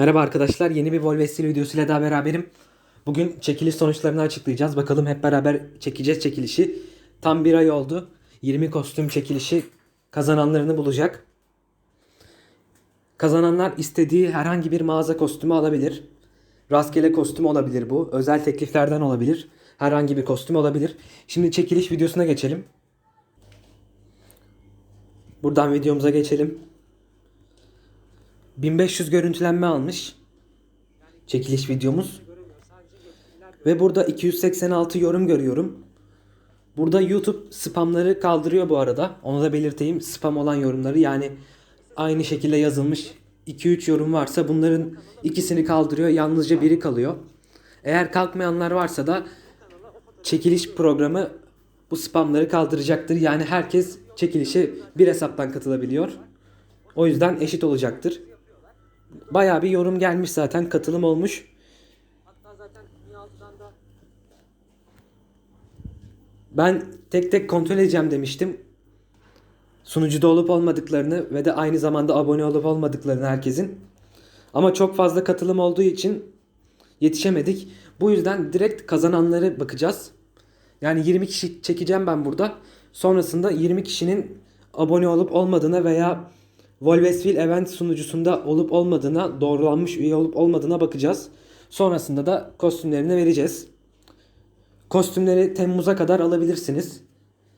Merhaba arkadaşlar, yeni bir Volvestil videosuyla daha beraberim. Bugün çekiliş sonuçlarını açıklayacağız. Bakalım hep beraber çekeceğiz çekilişi. Tam bir ay oldu. 20 kostüm çekilişi kazananlarını bulacak. Kazananlar istediği herhangi bir mağaza kostümü alabilir. Rastgele kostüm olabilir bu. Özel tekliflerden olabilir. Herhangi bir kostüm olabilir. Şimdi çekiliş videosuna geçelim. Buradan videomuza geçelim. 1500 görüntülenme almış. Çekiliş videomuz. Ve burada 286 yorum görüyorum. Burada YouTube spamları kaldırıyor bu arada. Onu da belirteyim. Spam olan yorumları yani aynı şekilde yazılmış 2-3 yorum varsa bunların ikisini kaldırıyor. Yalnızca biri kalıyor. Eğer kalkmayanlar varsa da çekiliş programı bu spamları kaldıracaktır. Yani herkes çekilişe bir hesaptan katılabiliyor. O yüzden eşit olacaktır. Bayağı bir yorum gelmiş zaten. Katılım olmuş. Hatta zaten Nihal'dan da Ben tek tek kontrol edeceğim demiştim. Sunucuda olup olmadıklarını ve de aynı zamanda abone olup olmadıklarını herkesin. Ama çok fazla katılım olduğu için yetişemedik. Bu yüzden direkt kazananları bakacağız. Yani 20 kişi çekeceğim ben burada. Sonrasında 20 kişinin abone olup olmadığına veya Volvesville Event sunucusunda olup olmadığına, doğrulanmış üye olup olmadığına bakacağız. Sonrasında da kostümlerini vereceğiz. Kostümleri Temmuz'a kadar alabilirsiniz.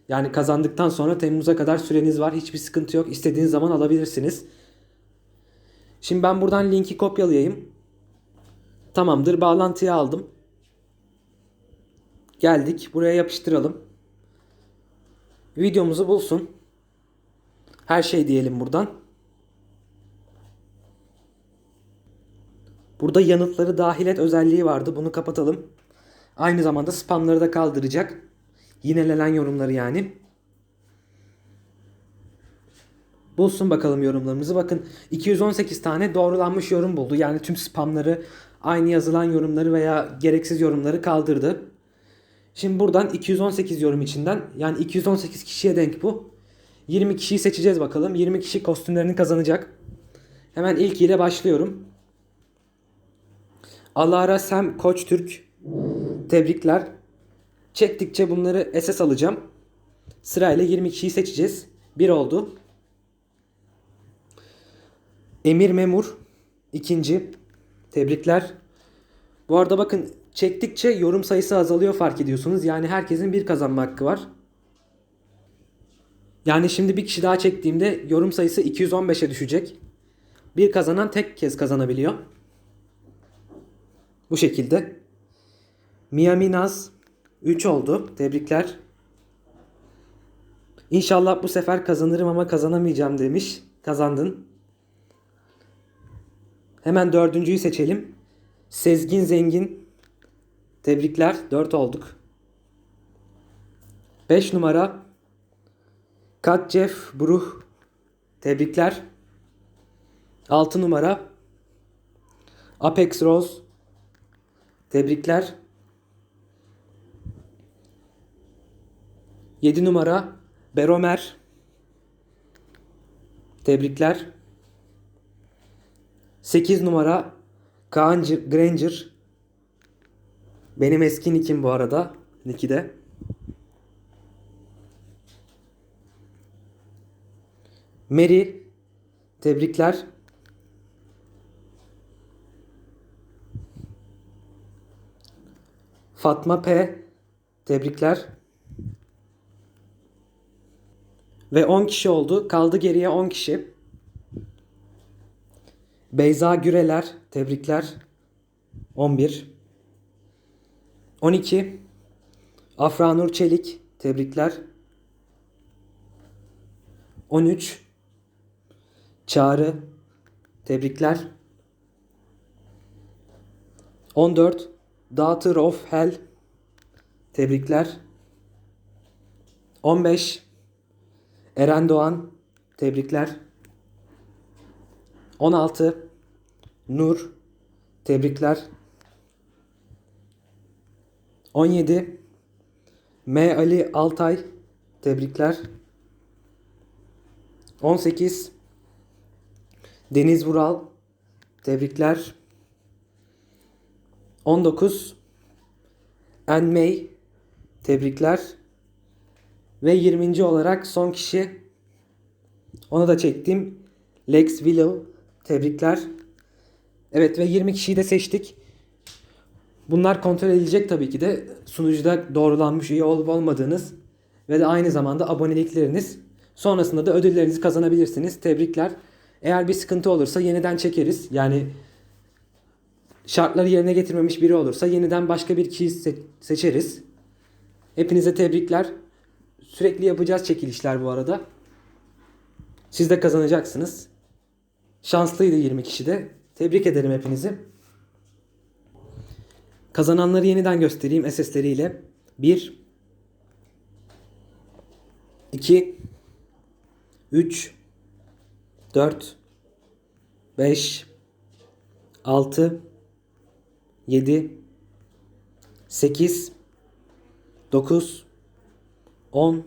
Yani kazandıktan sonra Temmuz'a kadar süreniz var. Hiçbir sıkıntı yok. İstediğiniz zaman alabilirsiniz. Şimdi ben buradan linki kopyalayayım. Tamamdır. Bağlantıyı aldım. Geldik. Buraya yapıştıralım. Videomuzu bulsun. Her şey diyelim buradan. Burada yanıtları dahil et özelliği vardı. Bunu kapatalım. Aynı zamanda spamları da kaldıracak. Yinelenen yorumları yani. Bulsun bakalım yorumlarımızı. Bakın 218 tane doğrulanmış yorum buldu. Yani tüm spamları, aynı yazılan yorumları veya gereksiz yorumları kaldırdı. Şimdi buradan 218 yorum içinden yani 218 kişiye denk bu. 20 kişiyi seçeceğiz bakalım. 20 kişi kostümlerini kazanacak. Hemen ilkiyle başlıyorum. Alara Sem Koç Türk. Tebrikler. Çektikçe bunları SS alacağım. Sırayla 20 kişiyi seçeceğiz. Bir oldu. Emir Memur. ikinci. Tebrikler. Bu arada bakın çektikçe yorum sayısı azalıyor fark ediyorsunuz. Yani herkesin bir kazanma hakkı var. Yani şimdi bir kişi daha çektiğimde yorum sayısı 215'e düşecek. Bir kazanan tek kez kazanabiliyor. Bu şekilde. Miami Naz 3 oldu. Tebrikler. İnşallah bu sefer kazanırım ama kazanamayacağım demiş. Kazandın. Hemen dördüncüyü seçelim. Sezgin Zengin. Tebrikler. 4 olduk. 5 numara. Katjef Bruh. Tebrikler. 6 numara. Apex Rose. Tebrikler. 7 numara Beromer. Tebrikler. 8 numara Kaan Granger. Benim eski nickim bu arada. Nick'i de. Mary. Tebrikler. Fatma P. Tebrikler. Ve 10 kişi oldu. Kaldı geriye 10 kişi. Beyza Güreler. Tebrikler. 11. 12. Afra Nur Çelik. Tebrikler. 13. Çağrı. Tebrikler. 14. Daughter of Hell. Tebrikler. 15. Eren Doğan. Tebrikler. 16. Nur. Tebrikler. 17. M. Ali Altay. Tebrikler. 18. Deniz Vural. Tebrikler. 19 Enmei. Tebrikler. Ve 20. olarak son kişi onu da çektim. Lex Willow. Tebrikler. Evet ve 20 kişiyi de seçtik. Bunlar kontrol edilecek tabii ki de sunucuda doğrulanmış üye olup olmadığınız ve de aynı zamanda abonelikleriniz. Sonrasında da ödüllerinizi kazanabilirsiniz. Tebrikler. Eğer bir sıkıntı olursa yeniden çekeriz. Yani şartları yerine getirmemiş biri olursa yeniden başka bir kişiyi se- seçeriz. Hepinize tebrikler. Sürekli yapacağız çekilişler bu arada. Siz de kazanacaksınız. Şanslıydı 20 kişi de. Tebrik ederim hepinizi. Kazananları yeniden göstereyim SS'leriyle. 1 2 3 4 5 6 7 8 9 10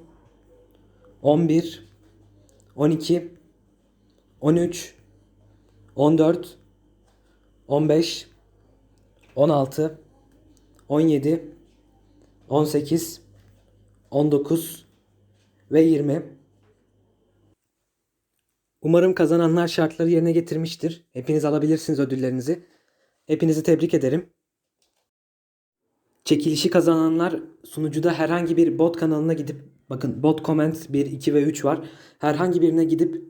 11 12 13 14 15 16 17 18 19 ve 20 Umarım kazananlar şartları yerine getirmiştir. Hepiniz alabilirsiniz ödüllerinizi. Hepinizi tebrik ederim. Çekilişi kazananlar sunucuda herhangi bir bot kanalına gidip bakın bot comment 1, 2 ve 3 var. Herhangi birine gidip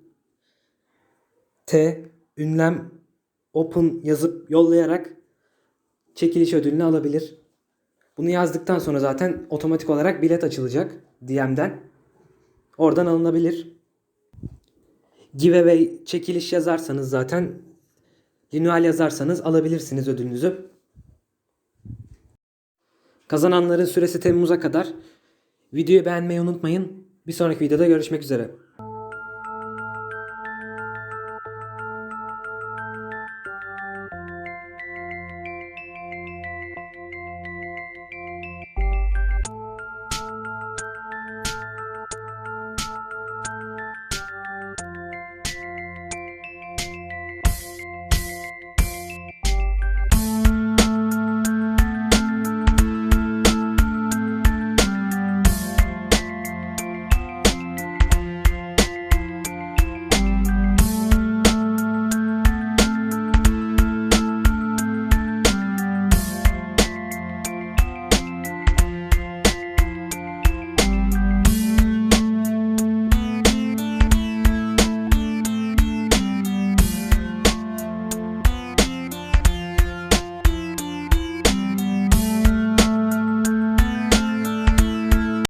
T ünlem open yazıp yollayarak çekiliş ödülünü alabilir. Bunu yazdıktan sonra zaten otomatik olarak bilet açılacak DM'den. Oradan alınabilir. Giveaway çekiliş yazarsanız zaten Linual yazarsanız alabilirsiniz ödülünüzü. Kazananların süresi Temmuz'a kadar. Videoyu beğenmeyi unutmayın. Bir sonraki videoda görüşmek üzere.